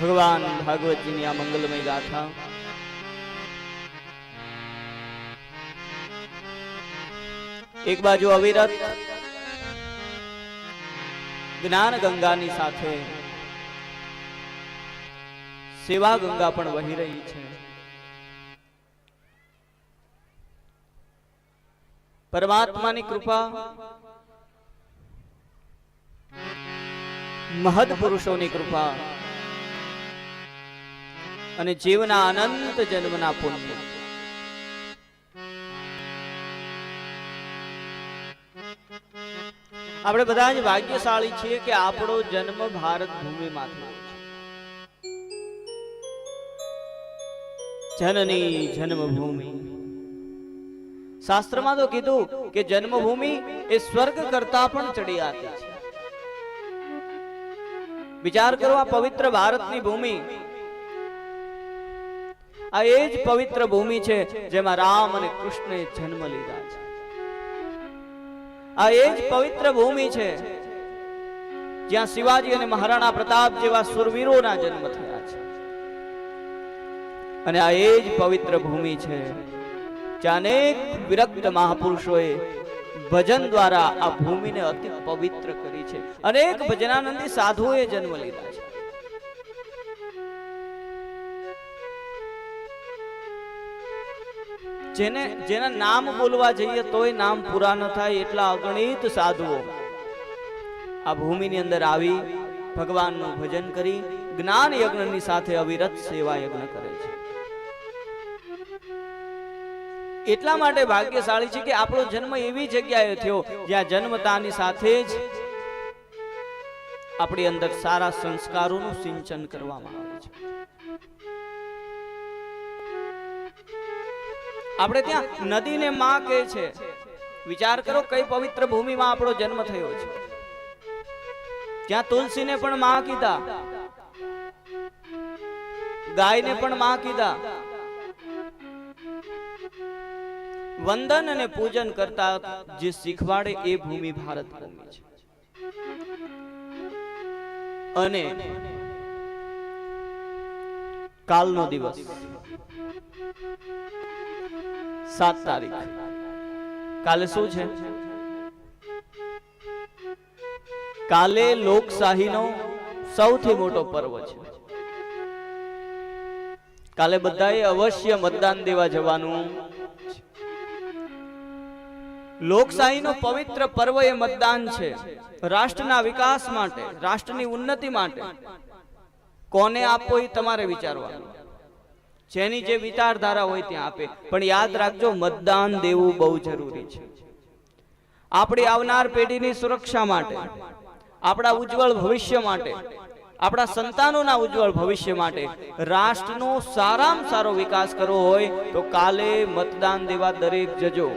ભગવાન ભાગવતજીની આ મંગલમય ગાથા. એક બાજુ અવિરત, જ્ઞાન ગંગાની સાથે સેવા ગંગા પણ વહી રહી છે. પરમાત્માની કૃપા મહદ પુરુષોની કૃપા અને જીવના અનંત જન્મના પુણ્ય. આપણે બધા જ ભાગ્યશાળી છીએ કે આપણો જન્મ ભારત ભૂમિમાં થયો છે. જનની જન્મભૂમિ. શાસ્ત્રમાં તો કીધું કે જન્મભૂમિ એ સ્વર્ગ કરતા પણ ચડિયાતી છે. વિચાર કરો આ પવિત્ર ભારતની ભૂમિ. આ એ જ પવિત્ર ભૂમિ છે જેમાં રામ અને કૃષ્ણે જન્મ લીધા છે. આ એ જ પવિત્ર ભૂમિ છે જ્યાં શિવાજી અને મહારાણા પ્રતાપ જેવા સુરવીરોના જન્મ થયા છે. અને આ એ જ પવિત્ર ભૂમિ છે જ્યાં અનેક વિરક્ત મહાપુરુષોએ ભજન દ્વારા આ ભૂમિને અતિ પવિત્ર કરી છે. અનેક ભજનાનંદી સાધુઓએ જન્મ લીધા છે. જેને જેના નામ બોલવા જઈએ તોય નામ પૂરા ન થાય એટલા અગણિત સાધુઓ આ ભૂમિની અંદર આવી, ભગવાનનું ભજન કરી, જ્ઞાન યજ્ઞની સાથે અવિરત સેવા યજ્ઞ કરે છે. એટલા માટે ભાગ્યશાળી છે કે આપણો જન્મ એવી જગ્યાએ થયો જ્યાં જન્મતાની સાથે જ આપણી અંદર સારા સંસ્કારોનું સિંચન કરવામાં આવે છે. આપણે ત્યાં નદીને માં કહે છે. વિચાર કરો કઈ પવિત્ર ભૂમિમાં આપણો જન્મ થયો છે. ત્યાં તુલસીને પણ માં કીધા. ગાયને પણ માં કીધા. વંદન અને પૂજન કરતા જે શીખવાડે એ ભૂમિ ભારત ભૂમિ છે. અને કાલનો દિવસ. સાત તારીખ. કાલે શું છે? કાલે લોકશાહીનો સૌથી મોટો પર્વ છે. કાલે બધાએ અવશ્ય મતદાન દેવા જવાનું લોકશાહીનો પવિત્ર પર્વ એ મતદાન છે. રાષ્ટ્રના વિકાસ માટે, રાષ્ટ્રની ઉન્નતિ માટે. કોને આપવો એ તમારે વિચારવાનું. જેની જે વિચારધારા હોય ત્યાં આપે. પણ યાદ રાખજો, મતદાન દેવું બહુ જરૂરી છે. આપણી આવનાર પેઢીની સુરક્ષા માટે, આપણા ઉજ્જવળ ભવિષ્ય માટે, આપણા સંતાનોના ઉજ્જવળ ભવિષ્ય માટે રાષ્ટ્રનો સારામાં સારો વિકાસ કરવો હોય તો કાલે મતદાન દેવા દરેક જજો.